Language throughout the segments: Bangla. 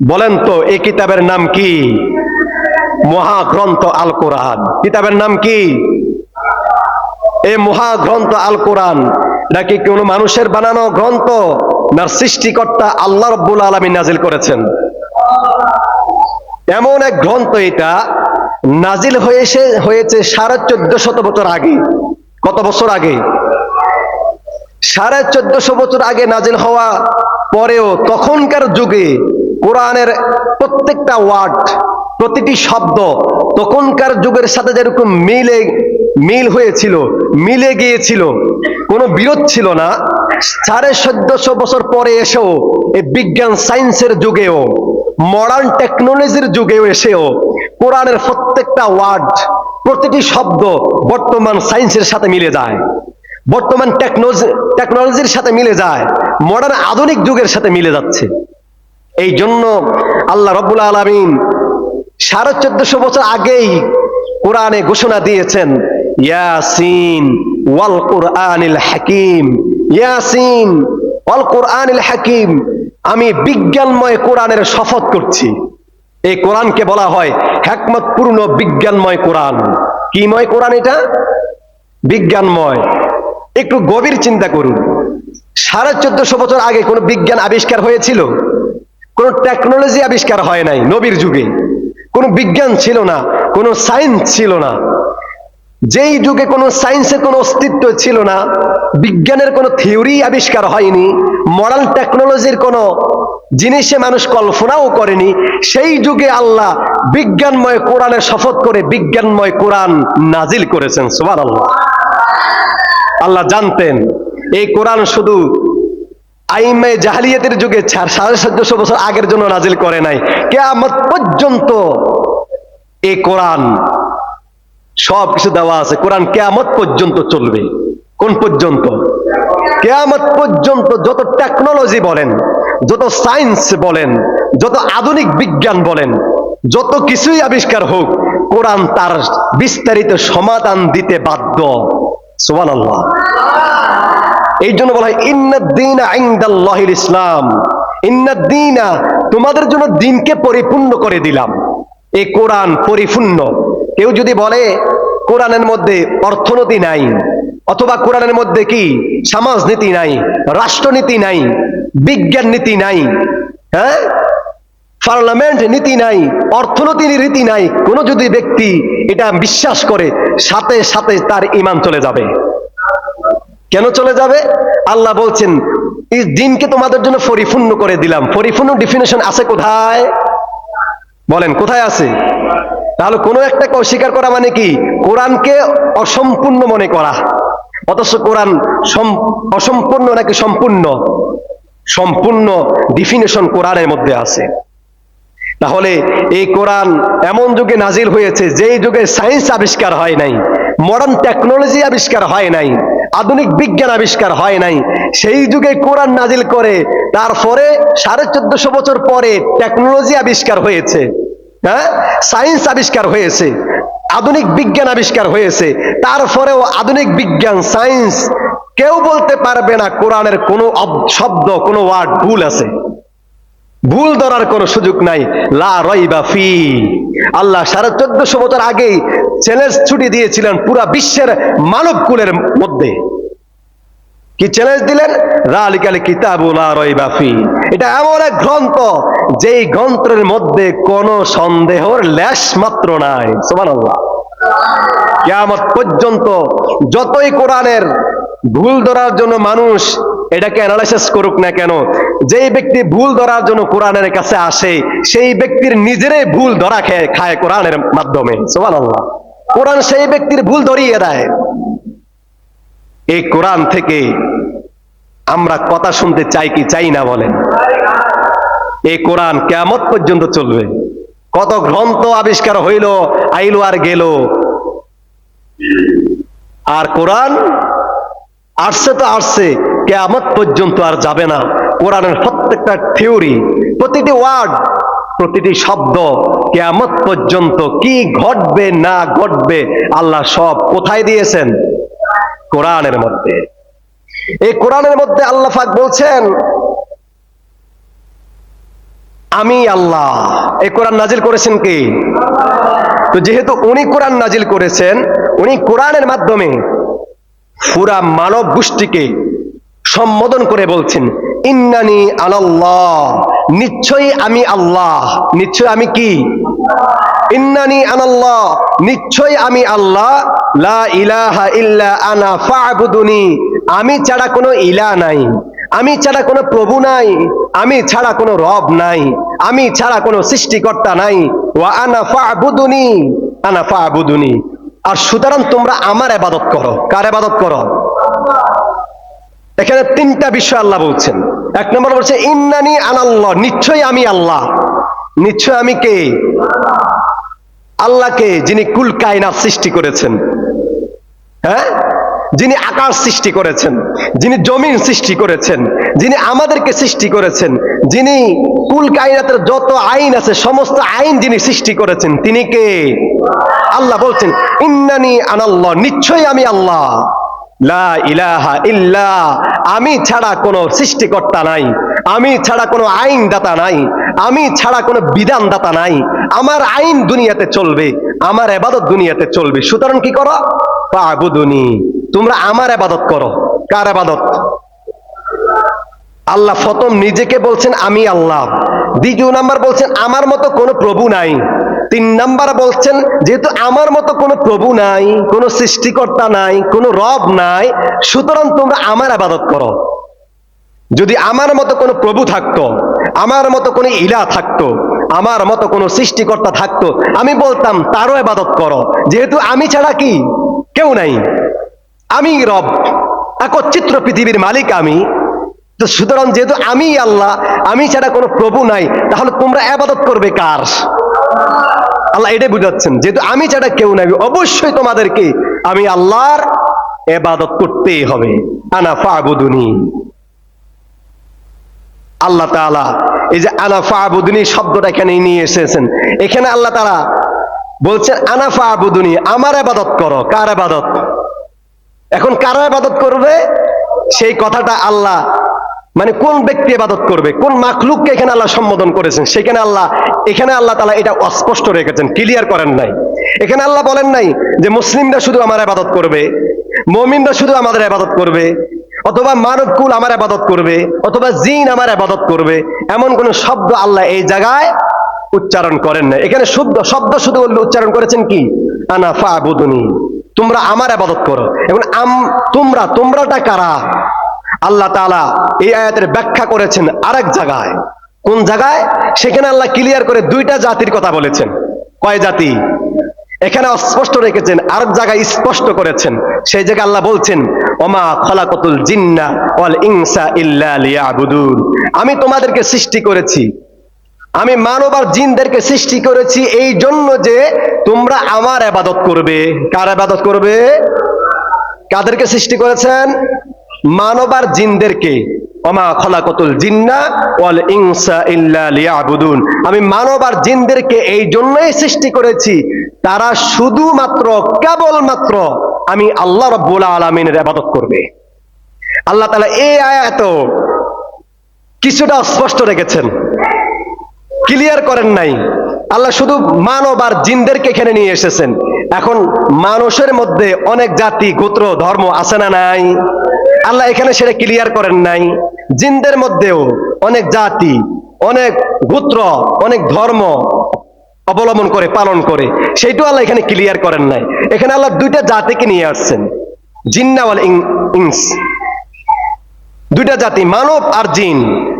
বলেন তো এই কিতাবের নাম কি? মহাগ্রন্থ আল কোরআন কিতাবের নাম কি? এই মহাগ্রন্থ আল কোরআন নাকি কোন মানুষের বানানো গ্রন্থ না সৃষ্টিকর্তা আল্লাহ রব্বুল আলমী নাজিল করেছেন? এমন এক গ্রন্থ এটা নাজিল হয়েছে হয়েছে সাড়ে চোদ্দ বছর আগে। কত বছর আগে? সাড়ে চোদ্দশো বছর আগে নাজিল হওয়া পরেও তখনকার যুগে কোরআনের প্রত্যেকটা ওয়ার্ড, প্রতিটি শব্দ তখনকার যুগের সাথে যেরকম মিলে, মিল হয়েছিল, মিলে গিয়েছিল, কোনো বিরোধ ছিল না, সাড়ে চোদ্দশো বছর পরে এসেও এই বিজ্ঞান সায়েন্সের যুগেও মডার্ন টেকনোলজির যুগেও এসেও কোরআনের প্রত্যেকটা ওয়ার্ড, প্রতিটি শব্দ বর্তমান সায়েন্সের সাথে মিলে যায়। বর্তমান টেকনোলজি টেকনোলজির সাথে মিলে যায় মডার্ন আধুনিক যুগের সাথে মিলে যাচ্ছে। এই জন্য আল্লাহ রব্বুল আলমিন সাড়ে চোদ্দশো বছর আগেই কোরআনে ঘোষণা দিয়েছেন, ইয়াসিন ওয়াল কোরআনিল হাকিম, ইয়াসিন ওয়াল কোরআনিল হাকিম, আমি বিজ্ঞানময় কোরআনের শপথ করছি। এই কোরআনকে বলা হয় হ্যাকমতপূর্ণ বিজ্ঞানময় কোরআন। কিময় কোরআন এটা? বিজ্ঞানময়। একটু গভীর চিন্তা করুন। সাড়ে চোদ্দশো বছর আগে কোনো বিজ্ঞান আবিষ্কার হয়েছিল? কোনো টেকনোলজি আবিষ্কার হয় নাই নবীর যুগে। কোনো বিজ্ঞান ছিল না, কোনো সায়েন্স ছিল না। যেই যুগে কোনো সায়েন্সের কোনো অস্তিত্ব ছিল না, বিজ্ঞানের কোনো থিওরি আবিষ্কার হয়নি মডার্ন টেকনোলজির কোনো জিনিসে মানুষ কল্পনাও করেনি, সেই যুগে আল্লাহ বিজ্ঞানময় কোরআনের শপথ করে বিজ্ঞানময় কোরআন নাজিল করেছেন সুবার আল্লাহ আল্লাহ জানতেন, এই কোরআন শুধু আইমে জাহালিয়াতের যুগে সাড়ে চোদ্দশো বছর আগের জন্য নাজিল করে নাই। কেয়ামত পর্যন্ত এই কোরআন সব কিছু দেওয়া আছে। কোরআন কেয়ামত পর্যন্ত চলবে। কোন পর্যন্ত? কেয়ামত পর্যন্ত যত টেকনোলজি বলেন, যত সায়েন্স বলেন, যত আধুনিক বিজ্ঞান বলেন, যত কিছুই আবিষ্কার হোক, কোরআন তার বিস্তারিত সমাধান দিতে বাধ্য। সুবান আল্লাহ এই জন্য বলা হয় ইন্নাদ্দিন ইসলাম। ইন্নাদ্দিনা তোমাদের জন্য দিনকে পরিপূর্ণ করে দিলাম। এই কোরআন পরিপূর্ণ। কেউ যদি বলে, কোরআনের মধ্যে অর্থনীতি নাই, অথবা কোরআনের মধ্যে কি সমাজনীতি নাই, রাষ্ট্রনীতি নাই, বিজ্ঞান নীতি নাই হ্যাঁ পার্লামেন্ট নীতি নাই অর্থনীতির রীতি নাই, কোনো যদি ব্যক্তি এটা বিশ্বাস করে, সাথে সাথে তার ইমান চলে যাবে। কেন চলে যাবে? আল্লাহ বলছেন, এই দিনকে তোমাদের জন্য পরিপূর্ণ করে দিলাম। পরিপূর্ণ ডিফিনেশন আছে কোথায়? বলেন, কোথায় আছে? তাহলে কোনো একটাকে অস্বীকার করা মানে কি? কোরআনকে অসম্পূর্ণ মনে করা। অথচ কোরআন সম- অসম্পূর্ণ নাকি সম্পূর্ণ? সম্পূর্ণ ডিফিনেশন কোরআনের মধ্যে আছে। তাহলে এই কোরআন এমন যুগে নাজিল হয়েছে, যেই যুগে সায়েন্স আবিষ্কার হয় নাই মডার্ন টেকনোলজি আবিষ্কার হয় নাই। আধুনিক বিজ্ঞান আবিষ্কার হয় নাই। সেই যুগে কোরআন নাজিল করে, তারপরে সাড়ে চোদ্দশো বছর পরে টেকনোলজি আবিষ্কার হয়েছে। হ্যাঁ? সায়েন্স আবিষ্কার হয়েছে। আধুনিক বিজ্ঞান আবিষ্কার হয়েছে। তারপরেও আধুনিক বিজ্ঞান সায়েন্স কেউ বলতে পারবে না কোরআনের কোনো শব্দ, কোনো ওয়ার্ড ভুল আছে। ভুল ধরার কোনো সুযোগ নাই। লা রইবা ফি। আল্লাহ সাড়ে চোদ্দশো বছর আগেই চ্যালেঞ্জ ছুটি দিয়েছিলেন পুরা বিশ্বের মানব কুলের মধ্যে। কি চ্যালেঞ্জ দিলেন? রালিকাল কিতাবু লা রইবা ফি। এটা এমন এক গ্রন্থ, যেই গ্রন্থের মধ্যে কোনো সন্দেহর লেশ মাত্র নাই। সুবহানাল্লাহ। কিয়ামত পর্যন্ত যতই কোরআনের ভুল ধরার জন্য মানুষ এটাকে অ্যানালাইসিস করুক না কেন, যেই ব্যক্তি ভুল ধরার জন্য কোরআনের কাছে আসে, সেই ব্যক্তির নিজেরাই ভুল ধরা খেয়ে খায় কোরআনের মাধ্যমে। সুবহানাল্লাহ। কোরআন সেই ব্যক্তির ভুল ধরিয়ে দেয়। এই কোরআন থেকে আমরা কথা শুনতে চাই কি চাই না বলেন। এই কোরআন কেমত পর্যন্ত চলবে। কত গ্রন্থ আবিষ্কার হইল, আইলো আর গেল। আর কোরআন আসছে তো আসছে কেয়ামত পর্যন্ত আর যাবে না। কোরআনের প্রত্যেকটা থিওরি, প্রতিটি ওয়ার্ড, প্রতিটি শব্দ কেয়ামত পর্যন্ত কি ঘটবে, না ঘটবে, আল্লাহ সব কোথায় দিয়েছেন? কোরআনের মধ্যে। এই কোরআনের মধ্যে আল্লাহ পাক বলছেন, আমি আল্লাহ। এই কোরআন নাজিল করেছেন কে? তো যেহেতু উনি কোরআন নাজিল করেছেন, উনি কোরআনের মাধ্যমে পুরা মানব গোষ্ঠীকে সম্বোধন করে বলছেন, ইন্নানি আনাল্লাহ নিশ্চয়ই আমি আল্লাহ। নিশ্চয় আমি কি? ইন্নানি আনাল্লাহ নিশ্চয় আমি আল্লাহ। লা ইলাহা ইল্লা আনা ফাবুদুনি, আমি ছাড়া কোনো ইলা নাই। আমি ছাড়া কোনো প্রভু নাই। আমি ছাড়া কোনো রব নাই। আমি ছাড়া কোনো সৃষ্টিকর্তা নাই। ওয়া আনা ফাবুদুনি আনা ফাবুদুনি। আর সুতরাং তোমরা আমার আবাদত করো। কার আবাদত করো? এখানে তিনটা বিষয় আল্লাহ বলছেন। এক নম্বর বলছে, ইন্নানি আনাল্লাহ, নিশ্চয়ই আমি আল্লাহ। নিশ্চয় আমি কে? আল্লাহকে যিনি কুল কায়নাত সৃষ্টি করেছেন। হ্যাঁ? যিনি আকাশ সৃষ্টি করেছেন, যিনি জমিন সৃষ্টি করেছেন, যিনি আমাদেরকে সৃষ্টি করেছেন, যিনি কুল কায়নাতের যত আইন আছে, সমস্ত আইন যিনি সৃষ্টি করেছেন, তিনি কে? আল্লাহ বলছেন, ইন্নানি আনাল্লাহ, নিশ্চয়ই আমি আল্লাহ। লা ইলাহা ইল্লা, আমি ছাড়া কোনো সৃষ্টিকর্তা নাই, আমি ছাড়া কোনো আইন দাতা নাই, আমি ছাড়া কোনো বিধান দাতা নাই, আমার আইন দুনিয়াতে চলবে, আমার এবাদত দুনিয়াতে চলবে, সুতরাং কি করো? পাবুদুনি তোমরা আমার আবাদত করো। কার আবাদত আল্লাহ প্রথম নিজেকে বলছেন, আমি আল্লাহ। দ্বিতীয় নাম্বার বলছেন, আমার মতো কোনো প্রভু নাই। তিন নাম্বার বলছেন, যেহেতু আমার মতো কোনো প্রভু নাই, কোনো সৃষ্টিকর্তা নাই, কোনো রব নাই, সুতরাং তোমরা আমার আবাদত করো। যদি আমার মতো কোনো প্রভু থাকতো, আমার মতো কোনো ইলা থাকতো, আমার মতো কোনো সৃষ্টিকর্তা থাকতো, আমি বলতাম, তারও আবাদত করো। যেহেতু আমি ছাড়া কি? কেউ নাই। আমি রব। একচ্ছিত্র পৃথিবীর মালিক আমি। তো সুতরাং যেহেতু আমি আল্লাহ, আমি ছাড়া কোনো প্রভু নাই, তাহলে তোমরা আবাদত করবে কার? আল্লাহ এটাই বুঝাচ্ছেন, যেহেতু আমি ছাড়া কেউ নাই, অবশ্যই তোমাদেরকে আমি আল্লাহর এবাদত করতেই হবে। আনা ফাবুদুনি। আল্লাহ তাআলা এই যে আনা ফাবুদুনি শব্দটা এখানে নিয়ে এসেছেন। এখানে আল্লাহ তাআলা বলছেন, আনা ফাবুদুনি, আমার আবাদত করো। কার আবাদত? এখন কারা আবাদত করবে? সেই কথাটা আল্লাহ মানে কোন ব্যক্তি আবাদত করবে? কোন মাখলুককে এখানে আল্লাহ সম্বোধন করেছেন? সেখানে আল্লাহ, এখানে আল্লাহ তালা এটা অস্পষ্ট রেখেছেন ক্লিয়ার করেন নাই। এখানে আল্লাহ বলেন নাই যে মুসলিমরা শুধু আমার আবাদত করবে, মমিনরা শুধু আমাদের আবাদত করবে, অথবা মানব কুল আমার আবাদত করবে, অথবা জিন আমার আবাদত করবে, এমন কোন শব্দ আল্লাহ এই জায়গায় উচ্চারণ করেন না এখানে শুদ্ধ শব্দ শুধু উচ্চারণ করেছেন কি? আনা ফাবুদুনি, তোমরা আমার আবাদত করো। এবং আম, তোমরা, তোমরাটা কারা? আল্লাহ তাআলা এই আয়াতের ব্যাখ্যা করেছেন আরেক জায়গায়। কোন জায়গায়? সেখানে আল্লাহ ক্লিয়ার করে দুইটা জাতির কথা বলেছেন। কয় জাতি? এখানে অস্পষ্ট রেখেছেন, আরেক জায়গায় স্পষ্ট করেছেন। সেই জায়গায় আল্লাহ বলছেন, ওমা জিন্না ওয়াল ইল্লা লিয়াবুদুন। আমি তোমাদেরকে সৃষ্টি করেছি। আমি মানব আর জিনদেরকে সৃষ্টি করেছি এই জন্য যে তোমরা আমার আবাদত করবে। কার আবাদত করবে? কাদেরকে সৃষ্টি করেছেন? মানব আর জিনদেরকে অমা খলাকতুল জিন্না ওয়াল ইনসা ইল্লা লিয়াবুদুন। আমি মানব আর জিনদেরকে এই জন্যই সৃষ্টি করেছি, তারা শুধুমাত্র, কেবলমাত্র আমি আল্লাহ রব্বুল আলমিনের আবাদত করবে। আল্লাহ তাআলা এই আয়াত কিছুটা স্পষ্ট রেখেছেন। ক্লিয়ার করেন নাই। আল্লাহ শুধু মানব আর জিনদেরকে এখানে নিয়ে এসেছেন। এখন মানুষের মধ্যে অনেক জাতি, গোত্র, ধর্ম আছে না নাই? আল্লাহ এখানে সেটা ক্লিয়ার করেন নাই। জিনদের মধ্যেও অনেক জাতি, অনেক গোত্র, অনেক ধর্ম অবলম্বন করে, পালন করে। সেইটাও আল্লাহ এখানে ক্লিয়ার করেন নাই। এখানে আল্লাহ দুইটা জাতিকে নিয়ে আসছেন। জিন্নাওয়াল ইংস। দুইটা জাতি, মানব আর জিন।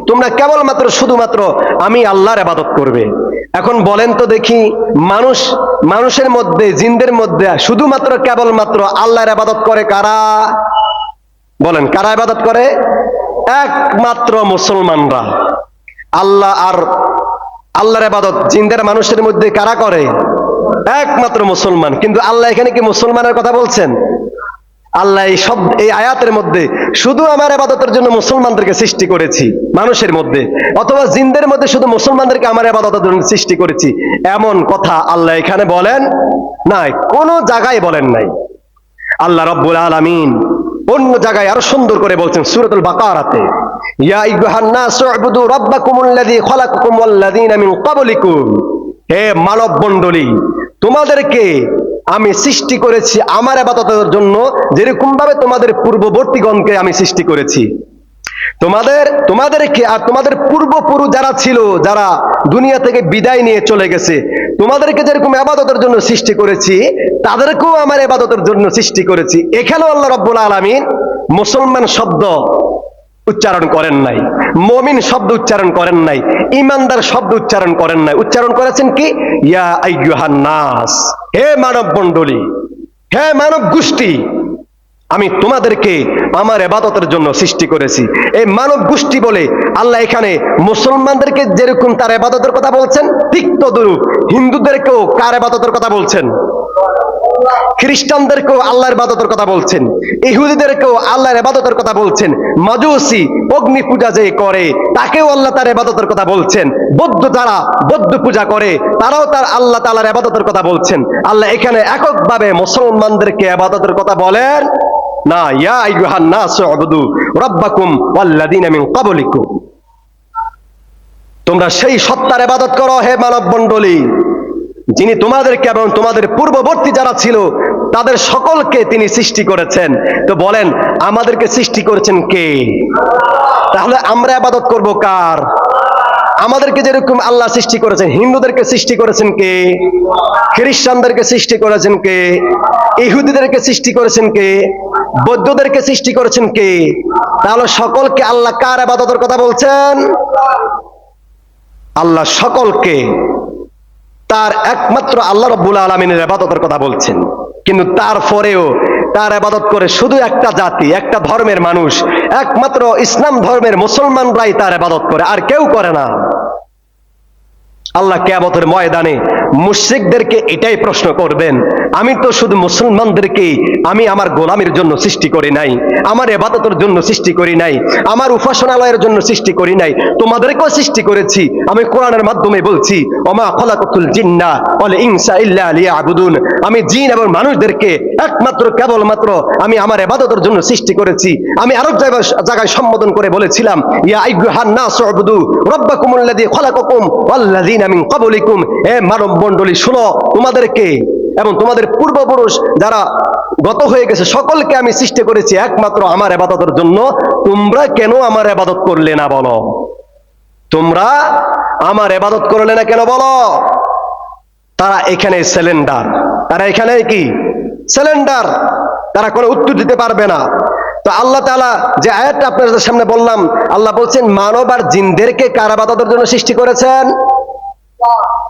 তোমরা কেবলমাত্র, শুধুমাত্র আমি আল্লাহর আবাদত করবে। এখন বলেন তো দেখি, মানুষ, মানুষের মধ্যে, জিনদের মধ্যে শুধুমাত্র, কেবলমাত্র আল্লাহর আবাদত করে কারা? বলেন, কারা আবাদত করে? একমাত্র মুসলমানরা। আল্লাহ আর আল্লাহর আবাদত জিনদের মানুষের মধ্যে কারা করে? একমাত্র মুসলমান। কিন্তু আল্লাহ এখানে কি মুসলমানের কথা বলছেন? আল্লাহ এই সব, এই আয়াতের মধ্যে শুধু আমার আবাদতের জন্য মুসলমানদেরকে সৃষ্টি করেছি, মানুষের মধ্যে, অথবা জিনদের মধ্যে শুধু মুসলমানদেরকে আমার আবাদতের জন্য সৃষ্টি করেছি, এমন কথা আল্লাহ এখানে বলেন নাই, কোন জায়গায় বলেন নাই। আল্লাহ রব্বুল আলামিন অন্য জায়গায় আরও সুন্দর করে বলছেন সুরতুল বাকারাতে, ইয়া খালাকাকুম মিন ক্বাবলিকুম হে মানব মণ্ডলী তোমাদেরকে আমি সৃষ্টি করেছি আমার আবাদতের জন্য যেরকম ভাবে তোমাদের পূর্ববর্তীগণকে আমি সৃষ্টি করেছি। তোমাদের, তোমাদেরকে আর তোমাদের পূর্বপুরু যারা ছিল, যারা দুনিয়া থেকে বিদায় নিয়ে চলে গেছে তোমাদেরকে যেরকম আবাদতের জন্য সৃষ্টি করেছি, তাদেরকেও আমার আবাদতের জন্য সৃষ্টি করেছি। এখানেও আল্লাহ রব্বুল আলমিন মুসলমান শব্দ উচ্চারণ করেন নাই, মমিন শব্দ উচ্চারণ করেন নাই ইমানদার শব্দ উচ্চারণ করেন নাই। উচ্চারণ করেছেন কি? ইয়া আইয়ুহান নাস, হে মানব মণ্ডলী হে মানব গোষ্ঠী আমি তোমাদেরকে আমার এবাদতের জন্য সৃষ্টি করেছি। এই মানব গোষ্ঠী বলে আল্লাহ এখানে মুসলমানদেরকে যেরকম তার এবাদতের কথা বলছেন, ঠিক তদরূপ। হিন্দুদেরকেও কার এবাদতের কথা বলছেন? খ্রিস্টানদেরকেও আল্লাহর ইবাদতের কথা বলছেন। ইহুদিদেরকেও আল্লাহর ইবাদতের কথা বলছেন। মাজুসি অগ্নি পূজা যে করে, তাকেও আল্লাহ তার ইবাদতের কথা বলছেন। বৌদ্ধ যারা বৌদ্ধ পূজা করে, তারাও তার আল্লাহ তাআলার ইবাদতের কথা বলছেন। আল্লাহ এখানে এককভাবে মুসলমানদেরকে ইবাদতের কথা বলেন। না, ইয়া আইয়ুহান নাস উবুদু রাব্বাকুম ওয়াল্লাযীনা মিন ক্বাবলিকুম। তোমরা সেই সত্তার ইবাদত করো, হে মানব মণ্ডলী যিনি তোমাদেরকে এবং তোমাদের পূর্ববর্তী যারা ছিল, তাদের সকলকে তিনি সৃষ্টি করেছেন। তো বলেন, আমাদেরকে সৃষ্টি করেছেন কে? তাহলে আমরা আবাদত করব কার? আমাদেরকে যেরকম আল্লাহ সৃষ্টি করেছেন, হিন্দুদেরকে সৃষ্টি করেছেন কে? খ্রিস্টানদেরকে সৃষ্টি করেছেন কে? ইহুদিদেরকে সৃষ্টি করেছেন কে? বৌদ্ধদেরকে সৃষ্টি করেছেন কে? তাহলে সকলকে আল্লাহ কার আবাদতের কথা বলছেন? আল্লাহ সকলকে তার একমাত্র আল্লাহ রব্বুল আলমিনের আবাদতের কথা বলছেন। কিন্তু তারপরেও তার আবাদত করে শুধু একটা জাতি, একটা ধর্মের মানুষ, একমাত্র ইসলাম ধর্মের মুসলমানরাই তার আবাদত করে, আর কেউ করে না। আল্লাহ কেয়ামতের ময়দানে মুশ্রিকদেরকে এটাই প্রশ্ন করবেন, আমি তো শুধু মুসলমানদেরকে আমি আমার গোলামের জন্য সৃষ্টি করি নাই, আমার এবাদতের জন্য সৃষ্টি করি নাই, আমার উপাসনালয়ের জন্য সৃষ্টি করি নাই, তোমাদেরকেও সৃষ্টি করেছি, আমি কোরআনের মাধ্যমে বলছি, ওমা খলাকুল জিন্না বলে ইনসা ইল্লা লিয়াবুদুন, আমি জিন এবং মানুষদেরকে একমাত্র, কেবলমাত্র আমি আমার এবাদতের জন্য সৃষ্টি করেছি, আমি আরও জায়গায় সম্বোধন করে বলেছিলাম, ইয়া আইয়ুহান নাস উবুদু রাব্বাকুমুল্লাযী খালাকাকুম ওয়াল্লাযীনা মিন ক্বাবলিকুম। হে মানব মণ্ডলী শুনো, তোমাদেরকে এবং তোমাদের পূর্বপুরুষ যারা গত হয়ে গেছে, সকলকে আমি সৃষ্টি করেছি একমাত্র আমার আবাদতের জন্য। তোমরা কেন আমার আবাদত করলে না বলো? তোমরা আমার এবাদত করলে না কেন বলো? তারা এখানে সিলিন্ডার। তারা এখানে কি? সিলিন্ডার। তারা কোনো উত্তর দিতে পারবে না। তো আল্লাহ তাআলা যে আয়াতটা আপনাদের সামনে বললাম, আল্লাহ বলছেন, মানব আর জিনদেরকে কারাবাদতের জন্য সৃষ্টি করেছেন?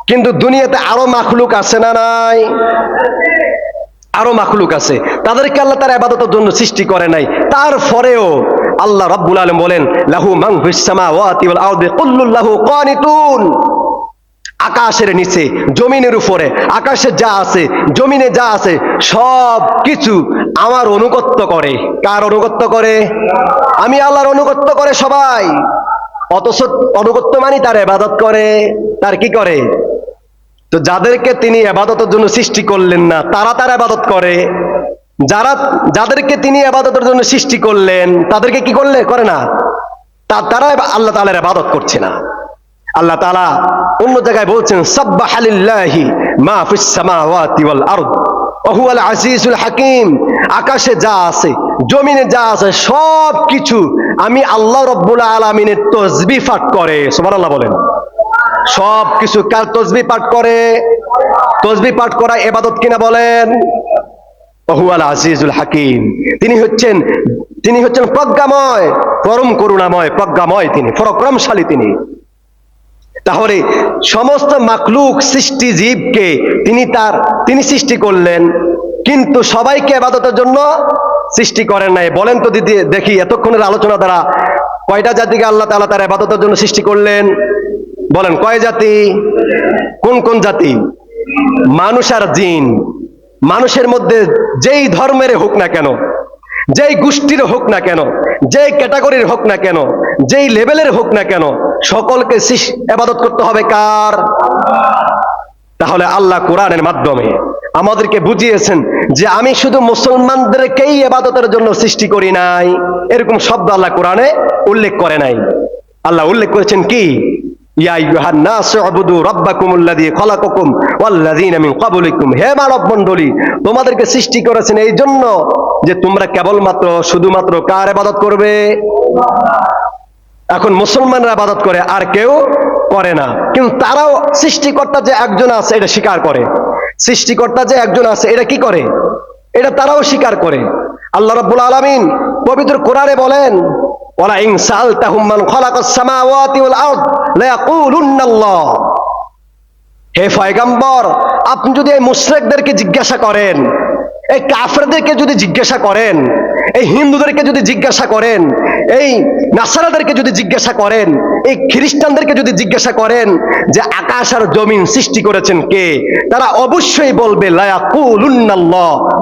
কিন্তু দুনিয়াতে আরও মাখলুক আছে না নাই? আরও মাখলুক আছে। তাদেরকে আল্লাহ তার আবাদতের জন্য সৃষ্টি করে নাই। তারপরেও আল্লাহ রাব্বুল আলামিন বলেন, লাহু মান ফিস সামাওয়াতি ওয়াল আরদি কুল্লুল্লাহু কানিতুন। আকাশের নিচে, জমিনের উপরে, আকাশে যা আছে, জমিনে যা আছে সব কিছু আমার অনুগত্য করে। কার অনুগত্য করে? আমি আল্লাহর অনুগত্য করে সবাই। অথচ অনুগত্য মানি তার এবাদত করে, তার কি করে? তো যাদেরকে তিনি আবাদতের জন্য সৃষ্টি করলেন না, তারা তার আবাদত করে। যারা, যাদেরকে তিনি আবাদতের জন্য সৃষ্টি করলেন, তাদেরকে কি করলে? করে না। তা, তারা আল্লাহ তাআলার আবাদত করছে না। আল্লাহ তালা অন্য জায়গায় বলছেন সাব্বাহালিল্লাহি মা ফিস সামাওয়াতি ওয়াল আরদ। ওয়া হুয়াল আজিজুল হাকিম, আকাশে যা আছে, জমিনে যা আছে সব কিছু আমি আল্লাহ রব্বুল আলামিনের তসবিহ পাঠ করে, সুবহানাল্লাহ বলেন। সব কিছু কার তসবি পাঠ করে? তসবি পাঠ করা এবাদত কিনা বলেন? বহুয়াল আজিজুল হাকিম, তিনি হচ্ছেন তিনি হচ্ছেন প্রজ্ঞাময়, পরম করুণাময়, প্রজ্ঞাময় তিনি, পরাক্রমশালী তিনি। তাহলে সমস্ত মাকলুক সৃষ্টি জীবকে তিনি তার, তিনি সৃষ্টি করলেন। কিন্তু সবাইকে আবাদতের জন্য সৃষ্টি করেন নাই। বলেন তো দিদি, দেখি এতক্ষণের আলোচনা দ্বারা কয়টা জাতিকে আল্লাহ তাআলা তার আবাদতের জন্য সৃষ্টি করলেন? বলেন, কয় জাতি? কোন কোন জাতি? মানুষ আর জিন। মানুষের মধ্যে যেই ধর্মের হোক না কেন যেই গোষ্ঠীর হোক না কেন, যেই ক্যাটাগরির হোক না কেন, যেই লেভেলের হোক না কেন, সকলকে এবাদত করতে হবে কার? তাহলে আল্লাহ কোরআনের মাধ্যমে আমাদেরকে বুঝিয়েছেন যে আমি শুধু মুসলমানদেরকেই এবাদতের জন্য সৃষ্টি করি নাই, এরকম শব্দ আল্লাহ কোরআনে উল্লেখ করে নাই। আল্লাহ উল্লেখ করেছেন কি? ইয়া তোমাদেরকে সৃষ্টি করেছেন এই জন্য যে তোমরা কেবলমাত্র, শুধুমাত্র কার ইবাদত করবে? এখন মুসলমানরা আবাদত করে, আর কেউ করে না। কিন্তু তারাও সৃষ্টিকর্তা যে একজন আছে, এটা স্বীকার করে। সৃষ্টিকর্তা যে একজন আছে, এটা কি করে? এটা তারাও স্বীকার করে। আল্লাহ রব্বুল আলমিন পবিত্র কোরআনে বলেন ওলা ইনসাল তাহুম্মান মান খালাকাস সামাওয়াতি ওয়াল আরদ লা ইয়াকুলুন্নাল্লাহ হে ফয়গাম্বর আপনি যদি এই মুশরিকদেরকে জিজ্ঞাসা করেন এই কাফেরদেরকে যদি জিজ্ঞাসা করেন, এই হিন্দুদেরকে যদি জিজ্ঞাসা করেন, এই নাসারাদেরকে যদি জিজ্ঞাসা করেন, এই খ্রিস্টানদেরকে যদি জিজ্ঞাসা করেন যে আকাশ আর জমিন সৃষ্টি করেছেন কে, তারা অবশ্যই বলবে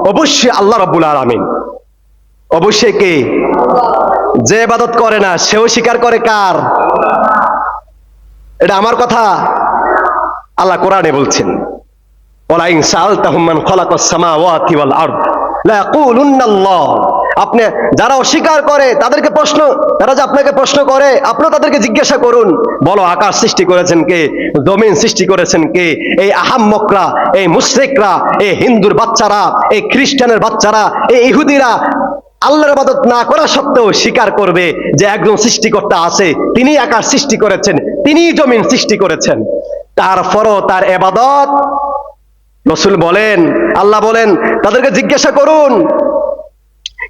অবশ্যই আল্লাহ রাব্বুল আলামিন। অবশ্যই কে? যে ইবাদত করে না, সেও স্বীকার করে কার? এটা আমার কথা। আল্লাহ কোরআনে বলছেন। ওয়ালাইন সাআলতাহুম মান খালাকাস সামাওয়াতি ওয়াল আরদ। লা আপনি যারা অস্বীকার করে, তাদেরকে প্রশ্ন, তারা যে আপনাকে প্রশ্ন করে তাদেরকে জিজ্ঞাসা করুন। বলো, আকাশ সৃষ্টি করেছেন কে? জমিন সৃষ্টি করেছেন কে? এই আহাম্মকরা, এই মুশরিকরা, এই হিন্দুর বাচ্চারা, এই খ্রিস্টানের বাচ্চারা, এই ইহুদিরা আল্লাহর ইবাদত না করা সত্ত্বেও স্বীকার করবে যে একজন সৃষ্টিকর্তা আছে তিনি আকাশ সৃষ্টি করেছেন, তিনিই জমিন সৃষ্টি করেছেন। তারপরও তার এবাদত রসুল বলেন, আল্লাহ বলেন, তাদেরকে জিজ্ঞাসা করুন।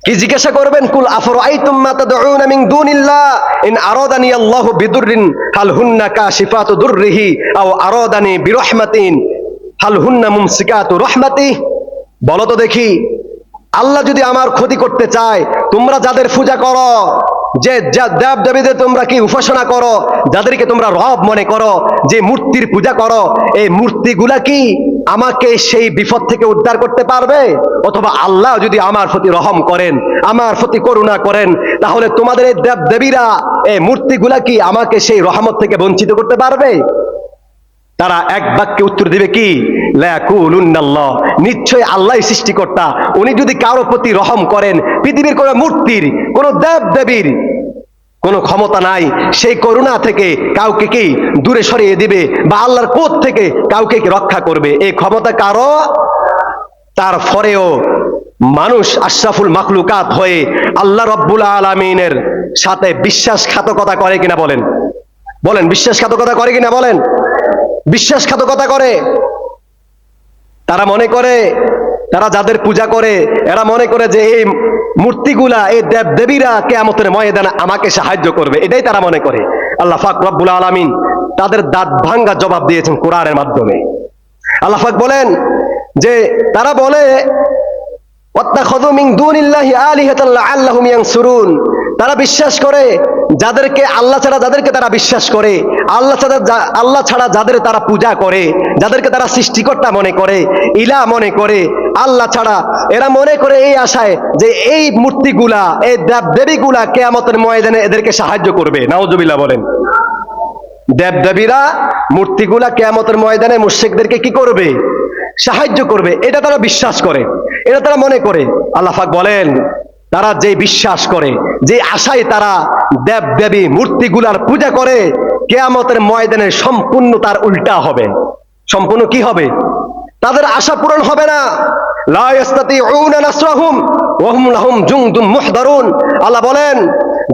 কি জিজ্ঞাসা করবেন? কুল আফর আইতুম মা তাদউনা মিন দুনিল্লাহ, ইন আরাদানি আল্লাহু বিদুররিন, হাল হুন্না কাশিফাতু দুররিহি, আও আরাদানি বিরহমাতিন, হাল হুন্না মুমসিকাতু রহমাতি। বলো তো দেখি, আল্লাহ যদি আমার ক্ষতি করতে চায়, তোমরা যাদের পূজা করো যে দেব দেবীদের তোমরা কি উপাসনা করো, যাদেরকে তোমরা রব মনে করো, যে মূর্তির পূজা করো, এই মূর্তিগুলা কি আমাকে সেই বিপদ থেকে উদ্ধার করতে পারবে? অথবা আল্লাহ যদি আমার প্রতি রহম করেন, আমার প্রতি করুণা করেন, তাহলে তোমাদের এই দেব দেবীরা এই মূর্তিগুলা কি আমাকে সেই রহমত থেকে বঞ্চিত করতে পারবে? তারা এক বাক্যে উত্তর দিবে কি? নিশ্চয় আল্লাহ সৃষ্টিকর্তা। উনি যদি কারও প্রতি রহম করেন, পৃথিবীর কোন মূর্তির, কোন দেব দেবীর কোনো ক্ষমতা নাই, সেই করুণা থেকে কাউকে কি দূরে সরিয়ে দিবে বা আল্লাহর কোত থেকে কাউকে রক্ষা করবে? এই ক্ষমতা কারও? তারপরেও মানুষ আশরাফুল মাখলুকাত হয়ে আল্লাহ রব্বুল আলমিনের সাথে বিশ্বাসঘাতকতা করে কিনা বলেন? বলেন, বিশ্বাসঘাতকতা করে কিনা বলেন? বিশ্বাসঘাতকতা করে। তারা মনে করে, তারা যাদের পূজা করে, এরা মনে করে যে এই মূর্তিগুলা, এই দেব দেবীরা কেয়ামতের ময়দানে আমাকে সাহায্য করবে। এটাই তারা মনে করে। আল্লাহ ফাক রব্বুল আলমিন তাদের দাঁত ভাঙ্গা জবাব দিয়েছেন কোরআনের মাধ্যমে। আল্লাহ ফাক বলেন যে, তারা বলে তারা বিশ্বাস করে, যাদেরকে আল্লাহ ছাড়া যাদেরকে তারা বিশ্বাস করে, আল্লাহ ছাড়া আল্লাহ ছাড়া যাদের তারা পূজা করে, যাদেরকে তারা সৃষ্টিকর্তা মনে করে, ইলা মনে করে, আল্লাহ ছাড়া এরা মনে করে এই আশায় যে এই মূর্তিগুলা, এই দেব দেবীগুলা কেয়ামতের ময়দানে এদেরকে সাহায্য করবে। নাউজুবিল্লাহ বলেন। দেবদেবীরা মূর্তিগুলা কেয়ামতের ময়দানে মুর্শিকদেরকে কি করবে? সাহায্য করবে। এটা তারা বিশ্বাস করে। এটা তারা মনে করে। আল্লাহাক বলেন, তারা যে বিশ্বাস করে যে আশায় তারা দেব দেবী মূর্তিগুলার পূজা করে, কেয়ামতের ময়দানে সম্পূর্ণ তার উল্টা হবে। সম্পূর্ণ কি হবে? তাদের আশা পূরণ হবে না। আল্লাহ বলেন,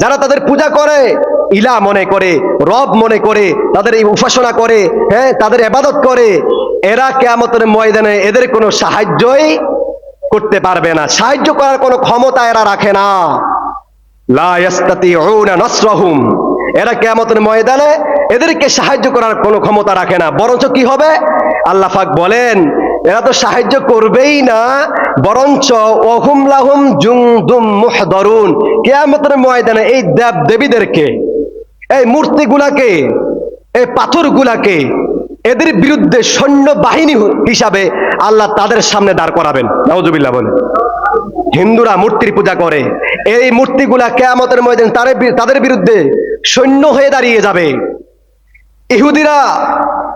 যারা তাদের পূজা করে, ইলা মনে করে, রব মনে করে, তাদের উপাসনা করে হ্যাঁ তাদের ইবাদত করে, এরা কেয়ামতের ময়দানে এদের কোনো সাহায্যই করতে পারবে না। সাহায্য করার কোনো ক্ষমতা এরা রাখে না। এরা কেয়ামতের ময়দানে এদেরকে সাহায্য করার কোনো ক্ষমতা রাখে না। বরঞ্চ কি হবে? আল্লাহ পাক বলেন, এরা তো সাহায্য করবেই না, বরঞ্চ ওহুম লাহুম জুংদুম মুহদরুন। কেয়ামতের ময়দানে এই দেব দেবীদেরকে এই মূর্তিগুলাকে, এই পাথরগুলাকে এদের বিরুদ্ধে সৈন্য বাহিনী হিসাবে আল্লাহ তাদের সামনে দাঁড় করাবেন। নাউজুবিল্লাহ বলে হিন্দুরা মূর্তির পূজা করে। এই মূর্তিগুলা কেয়ামতের ময়দান তাদের তাদের বিরুদ্ধে সৈন্য হয়ে দাঁড়িয়ে যাবে। ইহুদিরা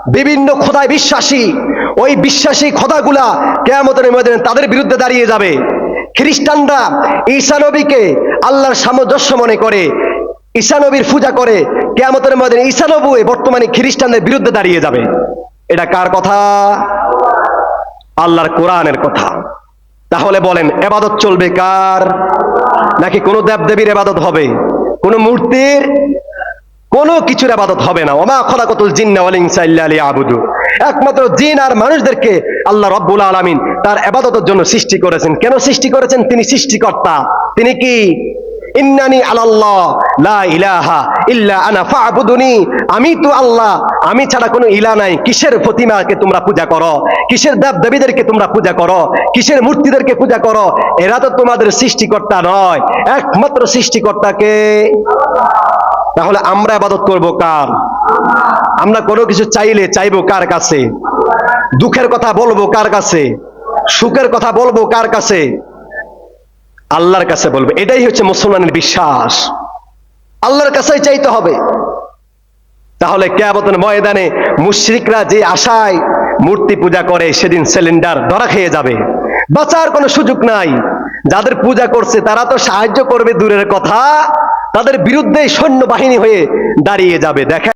বিভিন্ন খোদায় বিশ্বাসী, ওই বিশ্বাসী খোদাগুলা কেয়ামতের ময়দানে তাদের বিরুদ্ধে দাঁড়িয়ে যাবে। খ্রিস্টানরা ঈসা নবীকে আল্লাহর সামঞ্জস্য মনে করে ঈসা নবীর পূজা করে কেয়ামতের ময়দানে ঈসা নবী বর্তমানে খ্রিস্টানদের বিরুদ্ধে দাঁড়িয়ে যাবে। এটা কার কথা? আল্লাহর কোরআনের কথা। তাহলে বলেন, এবাদত চলবে কার? নাকি কোনো দেবদেবীর এবাদত হবে? কোনো মূর্তির? কোনো কিছুর আবাদত হবে না। ওমা খলাকতুল জিন্না ওয়াল ইনসা ইল্লা একমাত্র জিন আর মানুষদেরকে আল্লাহ রব্বুল আলামিন তার আবাদতের জন্য সৃষ্টি করেছেন। কেন সৃষ্টি করেছেন? তিনি সৃষ্টিকর্তা। তিনি কি? ইন্নানি আলাল্লাহ, লা ইলাহা ইল্লা আনা ফাবুদুনি। আমি তো আল্লাহ, আমি ছাড়া কোনো ইলা নাই। কিসের প্রতিমাকে তোমরা পূজা করো? কিসের দেব দেবীদেরকে তোমরা পূজা করো? কিসের মূর্তিদেরকে পূজা করো? এরা তো তোমাদের সৃষ্টিকর্তা নয়। একমাত্র সৃষ্টিকর্তাকে। তাহলে আমরা আবাদত করব কার? আমরা কোনো কিছু চাইলে চাইব কার কাছে? দুঃখের কথা বলব কার কাছে? সুখের কথা বলব কার কাছে? আল্লাহর কাছে বলব, এটাই হচ্ছে মুসলমানের বিশ্বাস। আল্লাহর কাছেই চাইতে হবে। তাহলে কেয়াবতন ময়দানে মুশরিকরা যে আশায় মূর্তি পূজা করে, সেদিন সিলিন্ডার ধরা খেয়ে যাবে। বাঁচার কোনো সুযোগ নাই। যাদের পূজা করছে, তারা তো সাহায্য করবে, দূরের কথা। তাদের বিরুদ্ধে সৈন্যবাহিনী হয়ে দাঁড়িয়ে যাবে। দেখা